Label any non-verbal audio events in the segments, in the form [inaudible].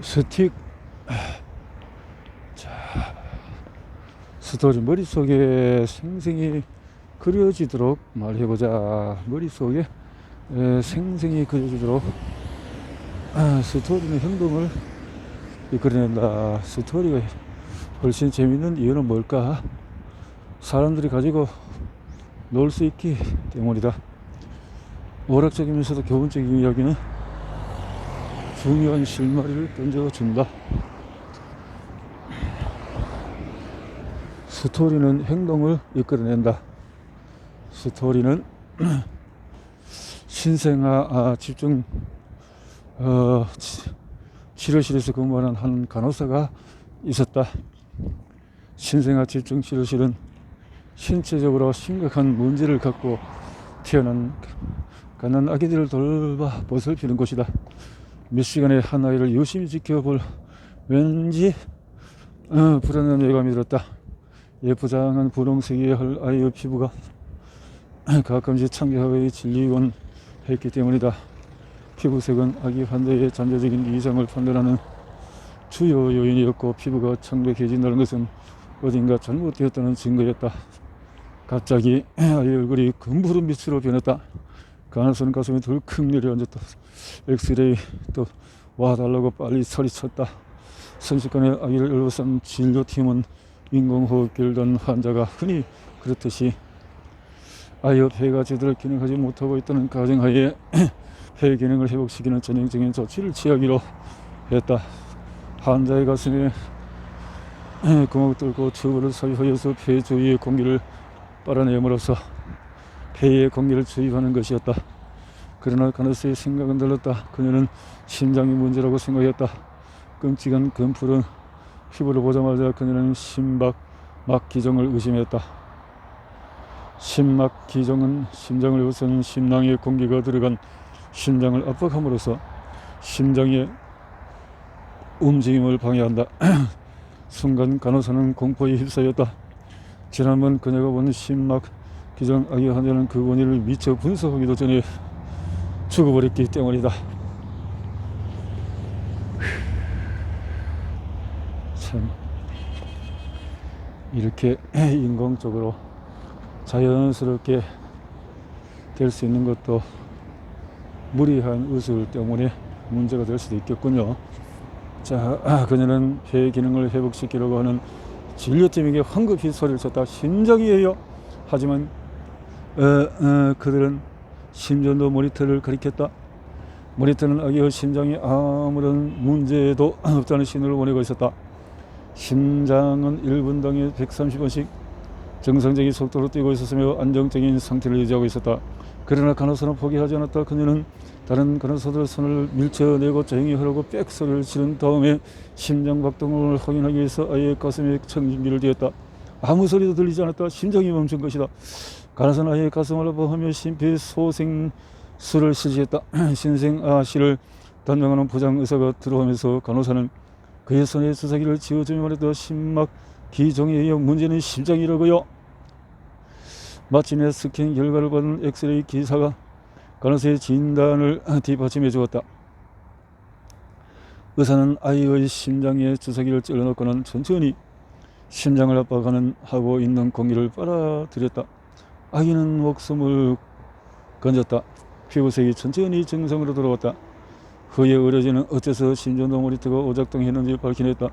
스틱. 자 스토리 머릿속에 생생히 그려지도록 말해보자. 머릿속에 에, 생생히 그려지도록 아, 스토리는 행동을 이끌어낸다. 스토리가 훨씬 재밌는 이유는 뭘까? 사람들이 가지고 놀 수 있기 때문이다. 오락적이면서도 교훈적인 이야기는 중요한 실마리를 던져준다. 스토리는 행동을 이끌어낸다. 스토리는 [clears throat] 신생아 아, 집중 어, 치- 치료실에서 근무하는 한 간호사가 있었다. 신생아 집중 치료실은 신체적으로 심각한 문제를 갖고 태어난 가난 아기들을 돌봐 보살피는 곳이다. 몇 시간의 한 아이를 유심히 지켜볼 왠지 어, 불안한 예감이 들었다. 예쁘장한 분홍색의 할 아이의 피부가 가끔씩 창기하게 질리곤 했기 때문이다. 피부색은 아기 환자의 잠재적인 이상을 판단하는 주요 요인이었고 피부가 창백해진다는 것은 어딘가 잘못되었다는 증거였다. 갑자기 아이의 얼굴이 금푸른 빛으로 변했다. 간호사는 가슴에 덜컥 내려앉았다. 엑스레이 또 와달라고 빨리 소리쳤다. 순식간에 아기를 일어선 진료팀은 인공호흡기를 든 환자가 흔히 그렇듯이 아이의 폐가 제대로 기능하지 못하고 있다는 가정하에 [clears throat] 폐 기능을 회복시키는 전형적인 조치를 취하기로 했다. 환자의 가슴에 [clears throat] 구멍을 뚫고 튜브를 사용하여서 폐 주위의 공기를 빨아내므로써 폐에 공기를 주입하는 것이었다. 그러나 간호사의 생각은 달랐다. 그녀는 심장이 문제라고 생각했다. 끔찍한 금푸른 피부를 보자마자 그녀는 심박 막 기종을 의심했다. 심막 기종은 심장을 우선 심낭에 공기가 들어간 심장을 압박함으로써 심장의 움직임을 방해한다. [clears throat] 순간 간호사는 공포에 휩싸였다. 지난번 그녀가 본 심막 기종 아기 환자는 그 원인을 미처 분석하기도 전에 죽어버렸기 때문이다. 참 이렇게 [clears throat] 인공적으로 자연스럽게 될 수 있는 것도 무리한 의술 때문에 문제가 될 수도 있겠군요. 자, 아, 그녀는 폐 기능을 회복시키려고 하는 진료팀에게 황급히 소리를 쳤다. 심장이에요. 하지만 어, 어, 그들은 심전도 모니터를 가리켰다. 모니터는 아기의 심장에 아무런 문제도 [clears throat] 없다는 신호를 보내고 있었다. 심장은 1분당에 130번씩 정상적인 속도로 뛰고 있었으며 안정적인 상태를 유지하고 있었다. 그러나 간호사는 포기하지 않았다. 그녀는 다른 간호사들 손을 밀쳐내고 조용히 하라고 빽소리를 치른 다음에 심장 박동을 확인하기 위해서 아이의 가슴에 청진기를 대었다. 아무 소리도 들리지 않았다. 심장이 멈춘 것이다. 간호사는 아이의 가슴을 아파하며 심폐소생술을 실시했다. 신생 아씨를 담당하는 부장 의사가 들어오면서 간호사는 그의 손에 주사기를 쥐어주며 말했다. 심막 기종에 의해 문제는 심장이라고요. 마침내 스캔 결과를 받은 엑스레이 기사가 간호사의 진단을 [clears throat] 뒷받침해 주었다. 의사는 아이의 심장에 주사기를 찔러넣고는 천천히 심장을 압박하는 하고 있는 공기를 빨아들였다. 아기는 목숨을 건졌다. 피부색이 천천히 정상으로 돌아왔다. 후에 의료진은 어째서 모니터가 오작동했는지 밝혀냈다.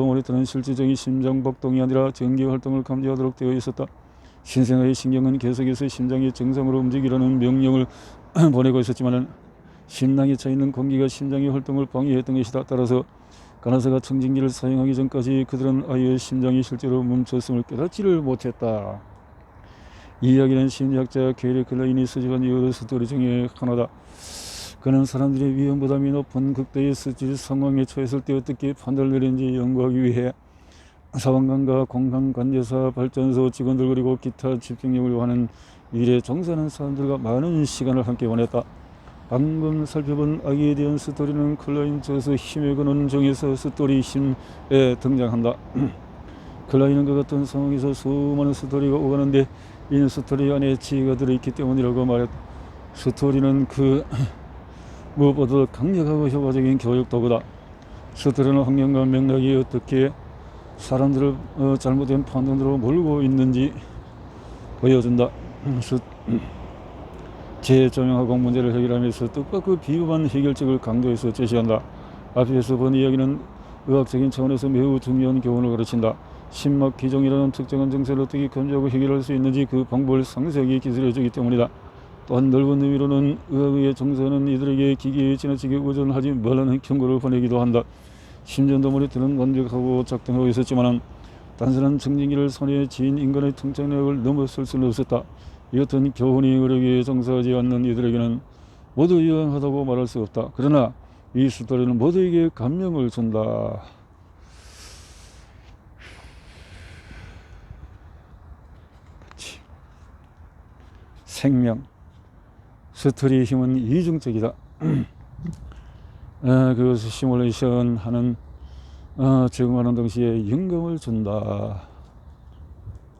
모니터는 실질적인 심장 박동이 아니라 전기 활동을 감지하도록 되어 있었다. 신생아의 신경은 계속해서 심장이 정상으로 움직이라는 명령을 [clears throat] 보내고 있었지만 심낭에 차 있는 공기가 심장의 활동을 방해했던 것이다. 따라서 간호사가 청진기를 사용하기 전까지 그들은 아이의 심장이 실제로 멈췄음을 깨닫지를 못했다. 이 이야기는 심리학자 게리 클라인이 수집한 여러 스토리 중에 하나다. 그는 사람들이 위험 부담이 높은 극도의 수질 상황에 처했을 때 어떻게 판단을 내리는지 연구하기 위해 사방관과 공항관제사, 발전소 직원들 그리고 기타 집중력을 요하는 일에 종사하는 사람들과 많은 시간을 함께 보냈다. 방금 살펴본 아기에 대한 스토리는 클라인 저서 힘에 거는 정에서 스토리 힘에 등장한다. [clears throat] 클라인은 그 같은 상황에서 수많은 스토리가 오가는데 이는 스토리 안에 지혜가 들어있기 때문이라고 말했다. 스토리는 그 [clears throat] 무엇보다 강력하고 효과적인 교육 도구다. 스토리는 환경과 맥락이 어떻게 사람들을 어, 잘못된 판단으로 몰고 있는지 보여준다. 스- [clears throat] 재조명하고 문제를 해결하면서 뜻밖의 비범한 해결책을 강조해서 제시한다. 앞에서 본 이야기는 의학적인 차원에서 매우 중요한 교훈을 가르친다. 심막 기종이라는 특정한 증세를 어떻게 견제하고 해결할 수 있는지 그 방법을 상세하게 기술해 주기 때문이다. 또한 넓은 의미로는 의학의 정서는 이들에게 기계에 지나치게 의존하지 말라는 경고를 보내기도 한다. 심전도물이 드는 완벽하고 작동하고 있었지만 단순한 증진기를 손에 쥐인 인간의 통찰력을 넘어설 수는 없었다. 이 같은 교훈이 의료계에 종사하지 않는 이들에게는 모두 유용하다고 말할 수 없다. 그러나 이 스토리는 모두에게 감명을 준다. 생명 스토리의 힘은 이중적이다. [clears throat] 어, 그것을 시뮬레이션 하는 어, 적응하는 동시에 영감을 준다.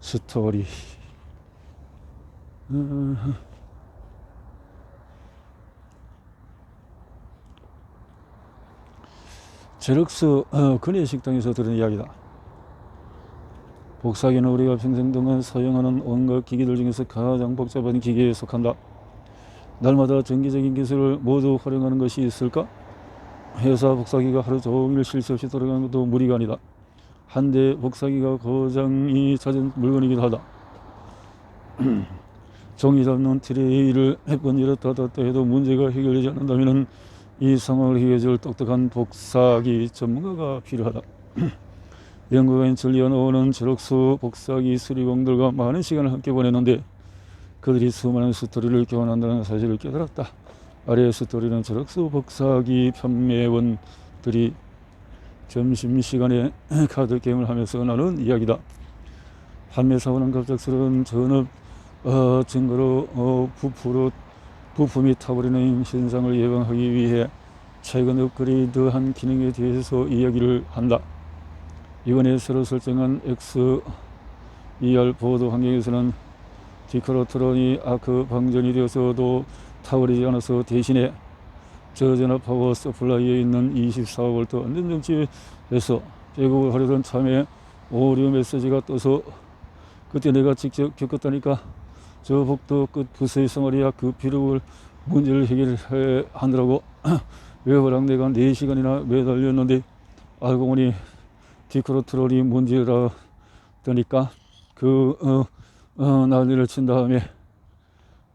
스토리. 어, 제럭스 어, 근해 식당에서 들은 이야기다. 복사기는 우리가 평생 동안 사용하는 온갖 기기들 중에서 가장 복잡한 기계에 속한다. 날마다 전기적인 기술을 모두 활용하는 것이 있을까? 회사 복사기가 하루 종일 쉴 새 없이 돌아가는 것도 무리가 아니다. 한대 복사기가 고장이 잦은 물건이기도 하다. [clears throat] 종이 잡는 트레이를 몇번 열었다 닫았다 해도 문제가 해결되지 않는다면 이 상황을 해결해줄 똑똑한 복사기 전문가가 필요하다. [clears throat] 연구가인 줄리안 오는 제록스 복사기 수리공들과 많은 시간을 함께 보냈는데 그들이 수많은 스토리를 교환한다는 사실을 깨달았다. 아래의 스토리는 제록스 복사기 판매원들이 점심시간에 [clears throat] 카드 게임을 하면서 나눈 이야기다. 판매 사고는 갑작스러운 전업 어, 증거로 어, 부풀어 부품이 타버리는 현상을 예방하기 위해 최근 업그레이드한 기능에 대해서 이야기를 한다. 이번에 새로 설정한 XER 보드 환경에서는 디크로트론이 아크 방전이 되어서도 타버리지 않아서 대신에 저전압 파워 서플라이에 있는 24V 안전정지에서 제국을 하려던 참에 오류 메시지가 떠서 그때 내가 직접 겪었다니까 저 복도 끝 부서의 덩어리야 그 비록을 문제를 해결해 하느라고 외부랑 내가 4시간이나 매달렸는데 알고 보니 디크로 트롤이 문제라더니까 그 어, 어, 난리를 친 다음에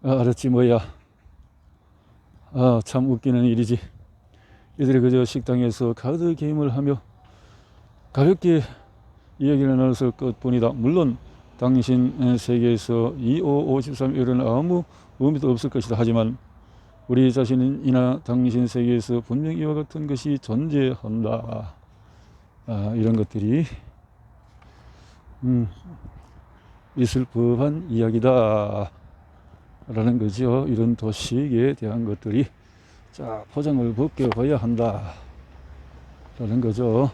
아, 알았지 뭐야. 아, 참 웃기는 일이지. 이들이 그저 식당에서 카드 게임을 하며 가볍게 이야기를 나눴을 것뿐이다. 물론 당신 세계에서 2553 이런 아무 의미도 없을 것이다. 하지만 우리 자신이나 당신 세계에서 분명히 이와 같은 것이 존재한다 아, 이런 것들이 음, 있을 법한 이야기다 라는 거죠. 이런 도식에 대한 것들이 자 포장을 벗겨봐야 한다 라는 거죠.